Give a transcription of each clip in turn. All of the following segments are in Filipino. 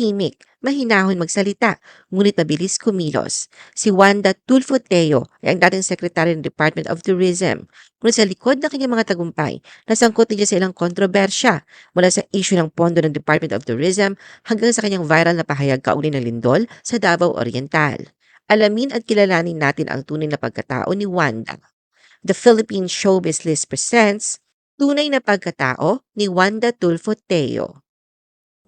Tahimik, mahinahon magsalita, ngunit mabilis kumilos. Si Wanda Tulfo Teo ay ang dating sekretary ng Department of Tourism. Ngunit sa likod ng kanyang mga tagumpay, nasangkot niya sa ilang kontrobersya mula sa issue ng pondo ng Department of Tourism hanggang sa kanyang viral na pahayag kaugnay ng lindol sa Davao Oriental. Alamin at kilalanin natin ang tunay na pagkatao ni Wanda. The Philippine Showbiz List presents Tunay na Pagkatao ni Wanda Tulfo Teo.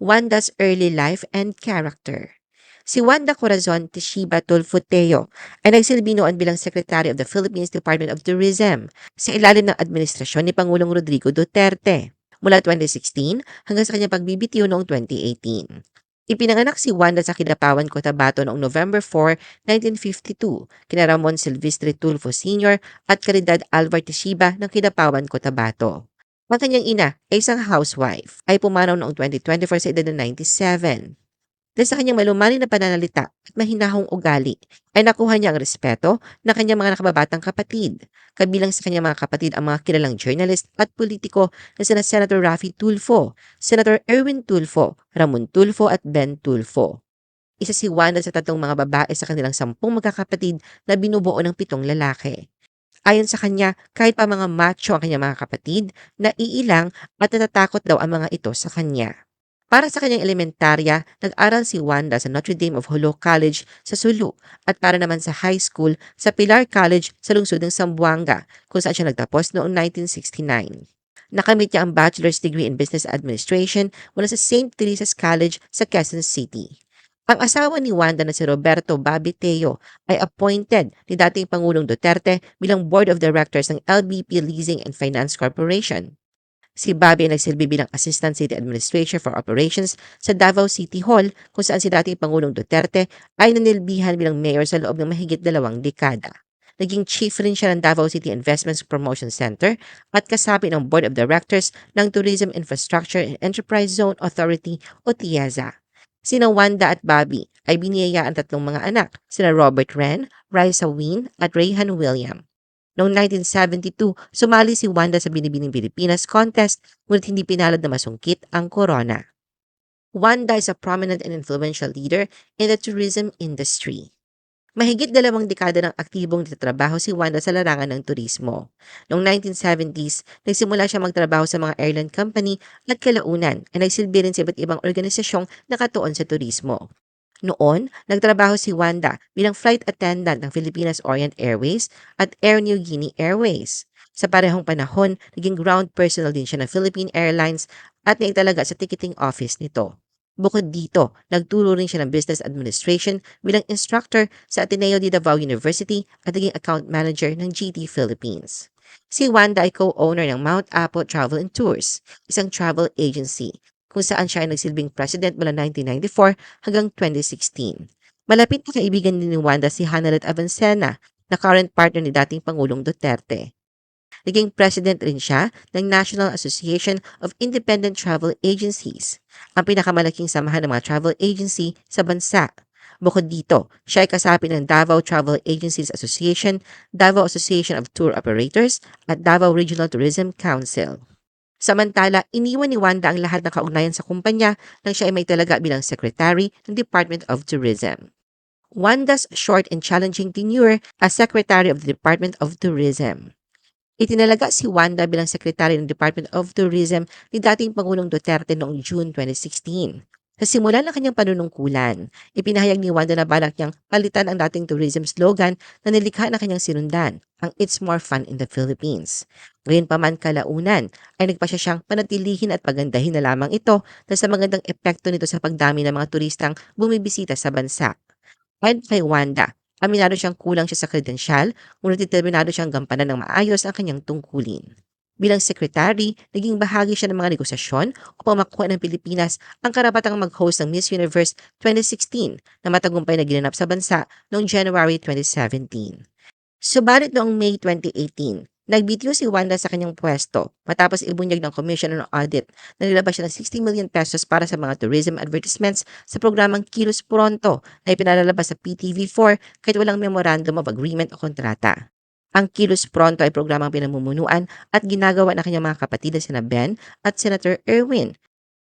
Wanda's early life and character. Si Wanda Corazon Teshiba Tulfo-Teo ay nagsilbi noon bilang Secretary of the Philippines Department of Tourism sa ilalim ng administrasyon ni Pangulong Rodrigo Duterte mula 2016 hanggang sa kanyang pagbibitiw noong 2018. Ipinanganak si Wanda sa Kidapawan, Cotabato noong November 4, 1952 kina Ramon Silvestre Tulfo Sr. at Caridad Alvar Teshiba ng Kidapawan, Cotabato. Ang kanyang ina ay isang housewife ay pumanaw noong 2024 sa edad na 97. Dahil sa kanyang malumanay na pananalita at mahinahong ugali, ay nakuha niya ang respeto ng kanyang mga nakababatang kapatid. Kabilang sa kanyang mga kapatid ang mga kilalang journalist at politiko na sina Senator Rafi Tulfo, Senator Erwin Tulfo, Ramon Tulfo at Ben Tulfo. Isa si Wanda sa tatlong mga babae sa kanilang sampung magkakapatid na binubuo ng pitong lalaki. Ayon sa kanya, kahit pa mga macho ang kanyang mga kapatid, naiilang at natatakot daw ang mga ito sa kanya. Para sa kanyang elementarya, nag-aral si Wanda sa Notre Dame of Holo College sa Sulu at para naman sa high school sa Pilar College sa lungsod ng Zamboanga kung saan siya nagtapos noong 1969. Nakamit niya ang bachelor's degree in business administration mula sa St. Teresa's College sa Quezon City. Ang asawa ni Wanda na si Roberto Babiteo ay appointed ni dating Pangulong Duterte bilang Board of Directors ng LBP Leasing and Finance Corporation. Si Bobby ay nagsilbi bilang Assistant City Administrator for Operations sa Davao City Hall kung saan si dating Pangulong Duterte ay nanilbihan bilang mayor sa loob ng mahigit dalawang dekada. Naging chief rin siya ng Davao City Investments Promotion Center at kasapi ng Board of Directors ng Tourism Infrastructure and Enterprise Zone Authority o TIEZA. Sina Wanda at Bobby ay biniyaya ang tatlong mga anak, sina Robert Wren, Raisa Win at Rayhan William. Noong 1972, sumali si Wanda sa Binibining Pilipinas contest ngunit hindi pinalad na masungkit ang corona. Wanda is a prominent and influential leader in the tourism industry. Mahigit dalawang dekada ng aktibong nagtatrabaho si Wanda sa larangan ng turismo. Noong 1970s, nagsimula siya magtrabaho sa mga airline company at kalaunan ay nagsilbi rin sa iba't ibang organisasyong nakatuon sa turismo. Noon, nagtrabaho si Wanda bilang flight attendant ng Filipinas Orient Airways at Air New Guinea Airways. Sa parehong panahon, naging ground personnel din siya ng Philippine Airlines at naitalaga sa ticketing office nito. Bukod dito, nagturo rin siya ng business administration bilang instructor sa Ateneo de Davao University at naging account manager ng GT Philippines. Si Wanda ay co-owner ng Mount Apo Travel and Tours, isang travel agency, kung saan siya ay nagsilbing president mula 1994 hanggang 2016. Malapit na kaibigan din ni Wanda si Hanalet Avancena, na current partner ni dating Pangulong Duterte. Naging president rin siya ng National Association of Independent Travel Agencies, ang pinakamalaking samahan ng mga travel agency sa bansa. Bukod dito, siya ay kasapi ng Davao Travel Agencies Association, Davao Association of Tour Operators, at Davao Regional Tourism Council. Samantala, iniwan ni Wanda ang lahat ng kaugnayan sa kumpanya nang siya ay may talaga bilang Secretary ng Department of Tourism. Wanda's short and challenging tenure as Secretary of the Department of Tourism. Itinalaga si Wanda bilang Secretary ng Department of Tourism ni dating Pangulong Duterte noong June 2016. Sa simula ng kanyang panunungkulan, ipinahayag ni Wanda na balak niyang palitan ang dating tourism slogan na nilikha na kanyang sinundan, ang It's More Fun in the Philippines. Ngayon pa man kalaunan, ay nagpasya siyang panatilihin at pagandahin na lamang ito dahil sa magandang epekto nito sa pagdami ng mga turistang bumibisita sa bansa. Ayon kay Wanda, Aminado siyang kulang siya sa kredensyal, ngunit determinado siyang gampanan ng maayos ang kanyang tungkulin. Bilang sekretary, naging bahagi siya ng mga negosasyon upang makuha ng Pilipinas ang karapatang mag-host ng Miss Universe 2016 na matagumpay na ginanap sa bansa noong January 2017. Subalit noong May 2018, Nagbitiw si Wanda sa kanyang pwesto matapos ibunyag ng Commission on Audit na nilabas siya ng 60 million pesos para sa mga tourism advertisements sa programang Kilos Pronto na ipinalalabas sa PTV4 kahit walang memorandum of agreement o kontrata. Ang Kilos Pronto ay programang pinamumunuan at ginagawa ng kanyang mga kapatid na sina Ben at Senator Erwin.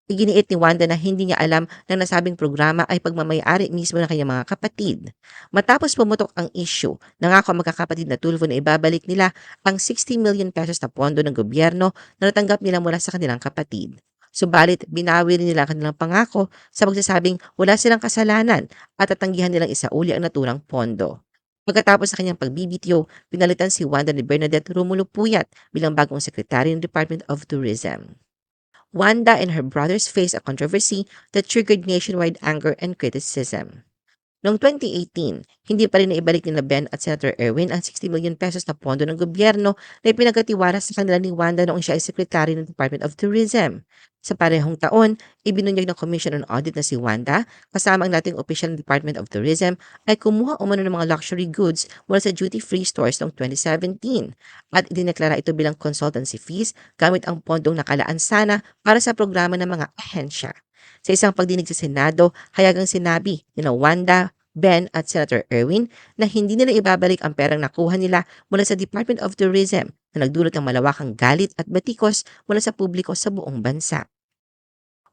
Iginiit ni Wanda na hindi niya alam na nasabing programa ay pagmamayari mismo ng kanyang mga kapatid. Matapos pumutok ang issue, nangako ang magkakapatid na Tulfo na ibabalik nila ang 60 million pesos na pondo ng gobyerno na natanggap nila mula sa kanilang kapatid. Subalit, binawi rin nila ang kanilang pangako sa pagsasabing wala silang kasalanan at tatanggihan nilang isauli ang naturang pondo. Pagkatapos sa kanyang pagbibityo, pinalitan si Wanda ni Bernadette Romulo Puyat bilang bagong sekretary ng Department of Tourism. Wanda and her brothers faced a controversy that triggered nationwide anger and criticism. Noong 2018, hindi pa rin naibalik ni Ben at Senator Erwin ang 60 million pesos na pondo ng gobyerno na ipinagkatiwala sa kanila ni Wanda noong siya ay sekretary ng Department of Tourism. Sa parehong taon, ibinunyag ng Commission on Audit na si Wanda, kasama ang dating opisyal ng Department of Tourism, ay kumuha umano ng mga luxury goods mula sa duty-free stores noong 2017 at idineklara ito bilang consultancy fees gamit ang pondong nakalaan sana para sa programa ng mga ahensya. Sa isang pagdinig sa Senado, hayagang sinabi ni Wanda, Ben at Senator Erwin na hindi nila ibabalik ang perang nakuha nila mula sa Department of Tourism na nagdulot ng malawakang galit at batikos mula sa publiko sa buong bansa.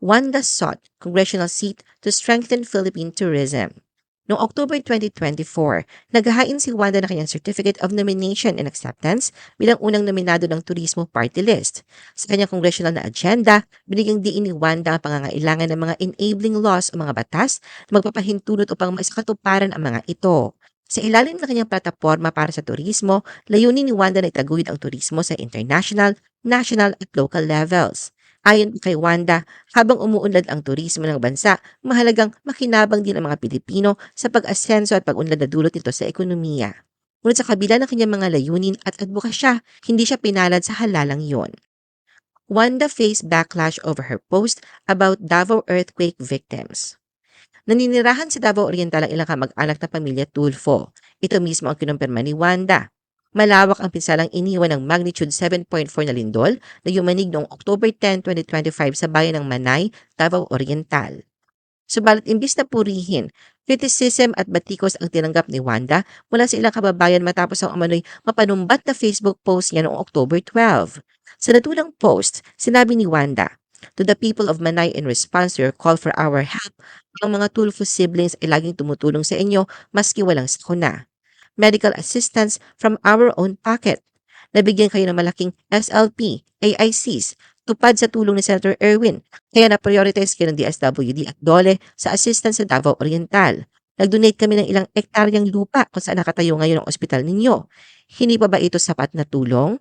Wanda sought congressional seat to strengthen Philippine tourism. Noong October 2024, naghahain si Wanda ng kanyang Certificate of Nomination and Acceptance bilang unang nominado ng Turismo Party List. Sa kanyang congressional na agenda, binigyang diin ni Wanda ang pangangailangan ng mga enabling laws o mga batas na magpapahintulot upang maisakatuparan ang mga ito. Sa ilalim ng kanyang plataforma para sa turismo, layunin ni Wanda na itaguyod ang turismo sa international, national at local levels. Ayon kay Wanda, habang umuunlad ang turismo ng bansa, mahalagang makinabang din ang mga Pilipino sa pag-asenso at pag-unlad na dulot nito sa ekonomiya. Ngunit sa kabila ng kanyang mga layunin at advokasya, hindi siya pinalad sa halalang yon. Wanda faced backlash over her post about Davao earthquake victims. Naninirahan sa Davao Oriental ang ilang kamag-anak na pamilya Tulfo. Ito mismo ang kinumpirma ni Wanda. Malawak ang pinsalang iniwan ng magnitude 7.4 na lindol na yumanig noong October 10, 2025 sa bayan ng Manay, Davao Oriental. Subalit imbis na purihin, criticism at batikos ang tinanggap ni Wanda mula sa ilang kababayan matapos ang umano'y mapanumbat na Facebook post niya noong October 12. Sa natulang post, sinabi ni Wanda, To the people of Manay in response to your call for our help, ang mga Tulfo siblings ay laging tumutulong sa inyo maski walang sakuna medical assistance from our own pocket. Nabigyan kayo ng malaking SLP, AICs, tupad sa tulong ni Senator Erwin, kaya na-prioritize kayo ng DSWD at DOLE sa assistance sa Davao Oriental. Nag-donate kami ng ilang ektaryang lupa kung saan nakatayo ngayon ang ospital ninyo. Hindi pa ba ito sapat na tulong?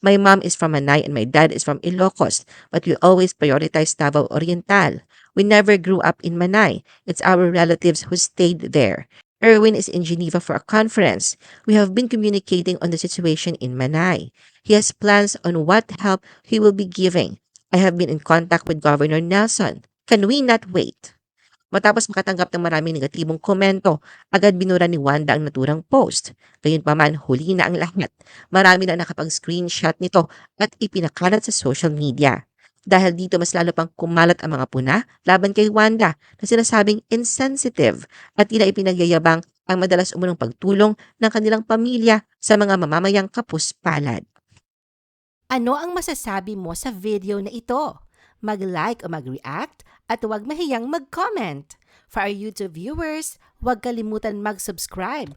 My mom is from Manay and my dad is from Ilocos, but we always prioritize Davao Oriental. We never grew up in Manay. It's our relatives who stayed there. Erwin is in Geneva for a conference. We have been communicating on the situation in Manay. He has plans on what help he will be giving. I have been in contact with Governor Nelson. Can we not wait? Matapos makatanggap ng maraming negatibong komento, agad binura ni Wanda ang naturang post. Gayunpaman, huli na ang lahat. Marami na nakapag-screenshot nito at ipinakalat sa social media. Dahil dito mas lalo pang kumalat ang mga puna laban kay Wanda na sinasabing insensitive at tila ipinagyayabang ang madalas umunong pagtulong ng kanilang pamilya sa mga mamamayang kapuspalad. Ano ang masasabi mo sa video na ito? Mag-like o mag-react at huwag mahiyang mag-comment. For our YouTube viewers, huwag kalimutan mag-subscribe